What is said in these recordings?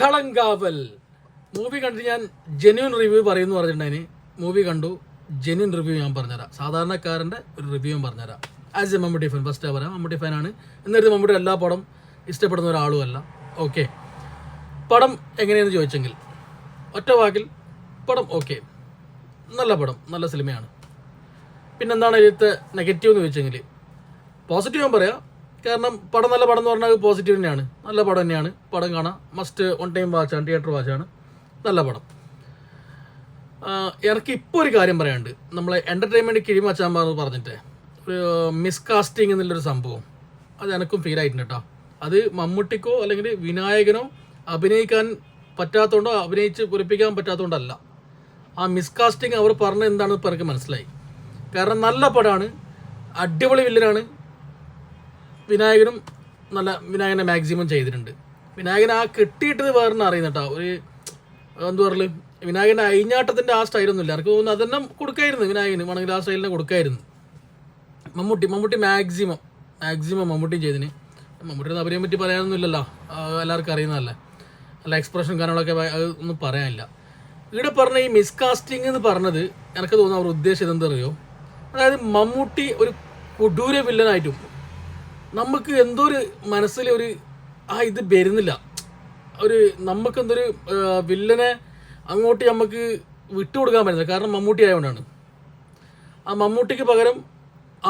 Kalamkaval. Movie കണ്ടിട്ട് ഞാൻ genuine review പറയുമെന്ന് പറഞ്ഞിട്ടുണ്ടെങ്കിൽ മൂവി കണ്ടു. ജെന്യൂൻ റിവ്യൂ ഞാൻ പറഞ്ഞുതരാം. സാധാരണക്കാരന്റെ ഒരു റിവ്യൂ പറഞ്ഞുതരാം. As a Mammootty fan first പറയാം. മമ്മൂട്ടി ഫാനാണ് എന്നിട്ട് മമ്മൂട്ടി എല്ലാ പടം ഇഷ്ടപ്പെടുന്ന ഒരാളുമല്ല. ഓക്കെ പടം എങ്ങനെയെന്ന് ചോദിച്ചെങ്കിൽ ഒറ്റ വാക്കിൽ പടം ഓക്കെ നല്ല പടം നല്ല സിനിമയാണ്. പിന്നെന്താണ് ഇതിലത്തെ നെഗറ്റീവ് എന്ന് ചോദിച്ചെങ്കിൽ പോസിറ്റീവ് ഞാൻ പറയാം. കാരണം പടം നല്ല പടം എന്ന് പറഞ്ഞാൽ പോസിറ്റീവ് തന്നെയാണ്. നല്ല പടം തന്നെയാണ്. പടം കാണാം. മസ്റ്റ് വൺ ടൈം വാച്ചാണ് തിയേറ്റർ വാച്ചാണ് നല്ല പടം. ഇറക്കി ഇപ്പോൾ ഒരു കാര്യം പറയാനുണ്ട്. നമ്മളെ എന്റർടൈൻമെന്റ് കിഴിമച്ചാൻ പറഞ്ഞിട്ട്. ഒരു മിസ്കാസ്റ്റിംഗ് എന്നുള്ളൊരു സംഭവം. അത് എനക്കും ഫീൽ ആയിട്ടുണ്ട് കേട്ടോ അത് മമ്മൂട്ടിക്കോ അല്ലെങ്കിൽ വിനായകനോ അഭിനയിക്കാൻ പറ്റാത്തതുകൊണ്ടോ അഭിനയിച്ച് പൊരിപ്പിക്കാൻ പറ്റാത്തതുകൊണ്ടല്ല ആ മിസ്കാസ്റ്റിംഗ് അവർ പറഞ്ഞ എന്താണെന്ന് ഇപ്പോൾ എനിക്ക് മനസ്സിലായി. കാരണം നല്ല പടമാണ് അടിപൊളി വില്ലനാണ് വിനായകനും നല്ല വിനായകനെ മാക്സിമം ചെയ്തിട്ടുണ്ട്. വിനായകൻ ആ കെട്ടിയിട്ടത് വേറെ അറിയുന്ന കേട്ടോ ഒരു എന്താ പറയൽ വിനായകന്റെ അയിഞ്ഞാട്ടത്തിന്റെ ആ സ്റ്റൈലൊന്നുമില്ല എനിക്ക് തോന്നുന്നു അതെന്നെ കൊടുക്കായിരുന്നു വിനായകന്. വേണമെങ്കിൽ ആ സ്റ്റൈലിനെ കൊടുക്കായിരുന്നു. മമ്മൂട്ടി മമ്മൂട്ടി മാക്സിമം മാക്സിമം മമ്മൂട്ടി ചെയ്തിന്. മമ്മൂട്ടിയുടെ അഭിനയം പറ്റി പറയാനൊന്നുമില്ലല്ലോ. എല്ലാവർക്കും അറിയുന്നതല്ലേ. അല്ല എക്സ്പ്രഷൻ കാര്യങ്ങളൊക്കെ അതൊന്നും അത് ഒന്നും പറയാനില്ല. ഇവിടെ പറഞ്ഞ ഈ മിസ്കാസ്റ്റിംഗ് എന്ന് പറഞ്ഞത് എനിക്ക് തോന്നുന്നു അവർ ഉദ്ദേശിച്ചത് എന്തറിയോ അതായത് മമ്മൂട്ടി ഒരു കൊടൂര വില്ലനായിട്ടും നമുക്ക് എന്തോ ഒരു മനസ്സിൽ ഒരു ആ ഇത് വരുന്നില്ല. ഒരു നമുക്ക് എന്തൊരു വില്ലനെ അങ്ങോട്ട് നമുക്ക് വിട്ടുകൊടുക്കാൻ പറ്റുന്നില്ല കാരണം മമ്മൂട്ടി ആയതുകൊണ്ടാണ്. ആ മമ്മൂട്ടിക്ക് പകരം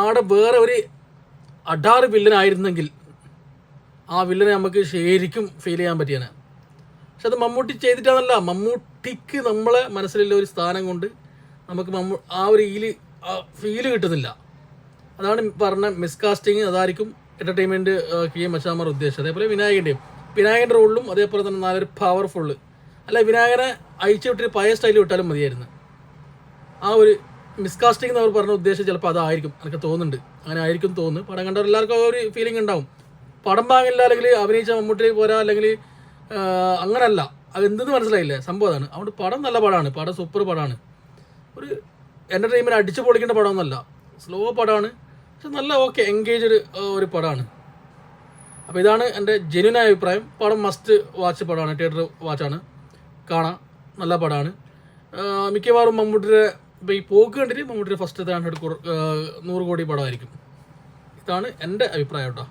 ആടെ വേറെ ഒരു അഡാറ് വില്ലനായിരുന്നെങ്കിൽ ആ വില്ലനെ നമുക്ക് ശരിക്കും ഫീൽ ചെയ്യാൻ പറ്റിയാണ് പക്ഷെ അത് മമ്മൂട്ടി ചെയ്തിട്ടാണല്ല. മമ്മൂട്ടിക്ക് നമ്മളെ മനസ്സിലുള്ള ഒരു സ്ഥാനം കൊണ്ട് നമുക്ക് മമ്മൂ ആ ഒരു ഈൽ ഫീൽ കിട്ടുന്നില്ല. അതാണ് പറഞ്ഞ മിസ്കാസ്റ്റിങ് അതായിരിക്കും എന്റർടൈൻമെന്റ് കെ മച്ചാമാർ ഉദ്ദേശിച്ചത്. അതേപോലെ വിനായകന്റെയും വിനായകന്റെ റോളിലും അതേപോലെ തന്നെ നല്ലൊരു പവർഫുള്ള് അല്ല വിനായകനെ അയച്ചു വിട്ടിട്ട് പഴയ സ്റ്റൈലിൽ വിട്ടാലും മതിയായിരുന്നു. ആ ഒരു മിസ്കാസ്റ്റിംഗ് എന്ന് അവർ പറഞ്ഞ ഉദ്ദേശം ചിലപ്പോൾ അതായിരിക്കും. എനിക്ക് തോന്നുന്നുണ്ട്. അങ്ങനെ ആയിരിക്കും തോന്നുന്നു. പടം കണ്ടവർ എല്ലാവർക്കും ഒരു ഫീലിംഗ് ഉണ്ടാവും. പടം വാങ്ങില്ല അല്ലെങ്കിൽ അഭിനയിച്ച മമ്മൂട്ടി പോരാ അല്ലെങ്കിൽ അങ്ങനല്ല. അത് എന്തെന്ന് മനസ്സിലായില്ലേ? സംഭവം അതാണ്. അതുകൊണ്ട് പടം നല്ല പടമാണ്. പടം സൂപ്പർ പടമാണ്. ഒരു എന്റർടൈൻമെന്റ് അടിച്ചു പൊളിക്കേണ്ട പടമൊന്നുമല്ല. സ്ലോ പടമാണ്. പക്ഷെ നല്ല ഓക്കെ എൻഗേജ് ഒരു പടമാണ്. അപ്പോൾ ഇതാണ് എന്റെ ജെന്യൂനായ അഭിപ്രായം. പടം മസ്റ്റ് വാച്ച് പടമാണ് തിയേറ്റർ വാച്ചാണ് കാണാം നല്ല പടമാണ്. മിക്കവാറും മമ്മൂട്ടിയുടെ ഇപ്പോൾ ഈ പോക്ക് കണ്ടിട്ട് മമ്മൂട്ടിയുടെ ഫസ്റ്റ് ഹൺഡ്രഡ് നൂറ് കോടി പടമായിരിക്കും. ഇതാണ് എന്റെ അഭിപ്രായം കേട്ടോ.